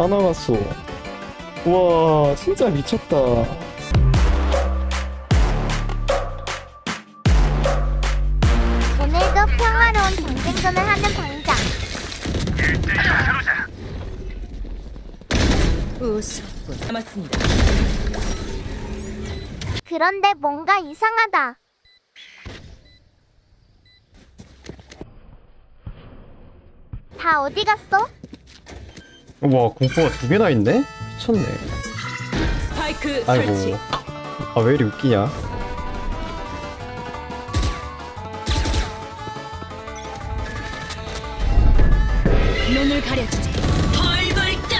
다 나갔어. 와, 진짜 미쳤다. 오늘도 평화로운 경쟁전을 하는 방장. 우습군 남았습니다. 그런데 뭔가 이상하다. 다 어디 갔어? 와, 공포가 두 개나 있네? 미쳤네. 스파이크 아이고. 아, 왜 이리 웃기냐? 눈을 가려주지. 벌벌 떨.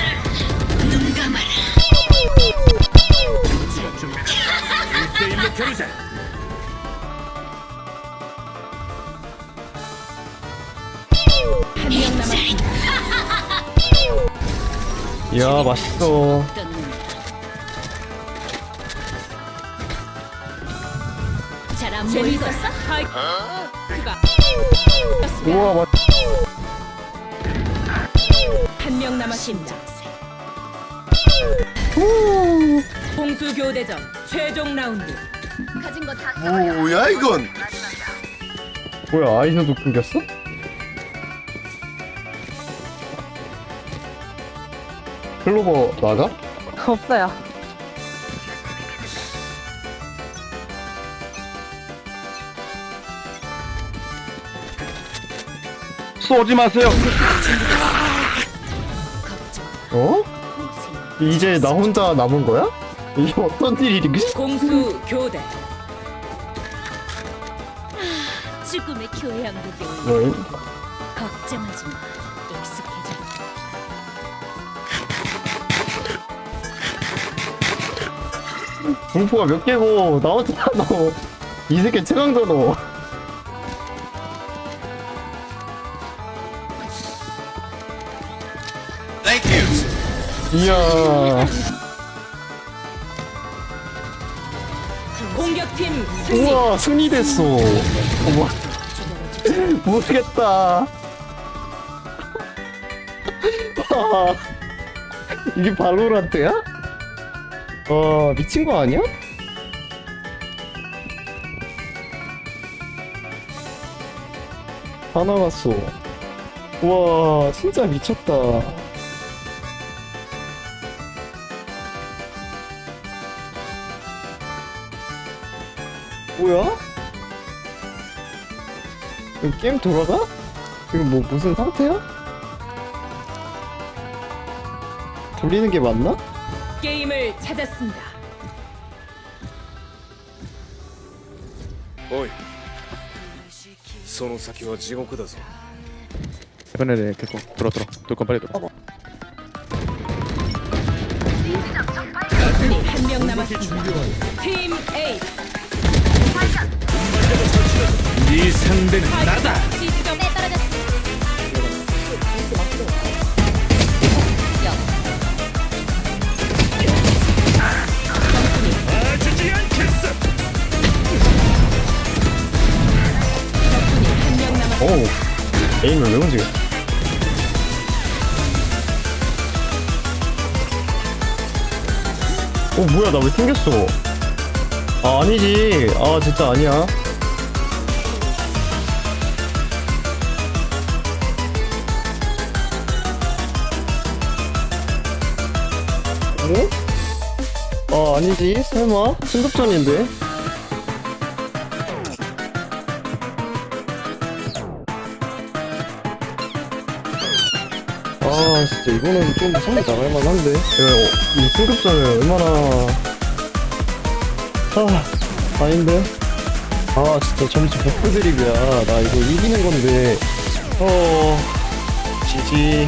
눈 감아라. 1대1로 겨루자 한명 남았습니다. 이야, 맛있어. 스파이크. 그가 우와, 맛 한명 남았습니다. 공수 교대전 최종 라운드. 가진 거다 뭐야 이건 뭐야, 아이셔도 끊겼어? 클로버 맞아? 없어요. 쏘지 마세요! 어? 이제 나 혼자 남은 거야? 이게 어떤 일이지? 공수 교대. 죽음의 교양국에 올려 뭘? 걱정하지 마. 공포가 몇 개고 나 혼자 너. 이 새끼 최강자 너. 이야. 공격팀 승리. 우와, 승리됐어. 어머. 모르겠다. 와, 이게 발로란트야? 와, 미친 거 아니야? 다 나갔어. 와, 진짜 미쳤다. 뭐야? 이거 게임 돌아가? 이거 뭐 무슨 상태야? 돌리는 게 맞나? 게임을 찾았습니다. おいその先は地獄だぞ 이번에는結構取ろう取ろうどこ빨리取ろう 적군이 한 명 남았습니다. 팀 A. 네 상대는 나다 에임을 왜 움직여? 어 뭐야 나 왜 튕겼어? 아 아니지. 아 진짜 아니야. 어? 아 아니지. 설마? 승급전인데 아 진짜 이거는 좀 성이 나갈 만한데. 이거 어, 이 승급전을 얼마나 아 아닌데? 아 진짜 점수 버프 드립이야. 나 이거 이기는 건데. 어 지지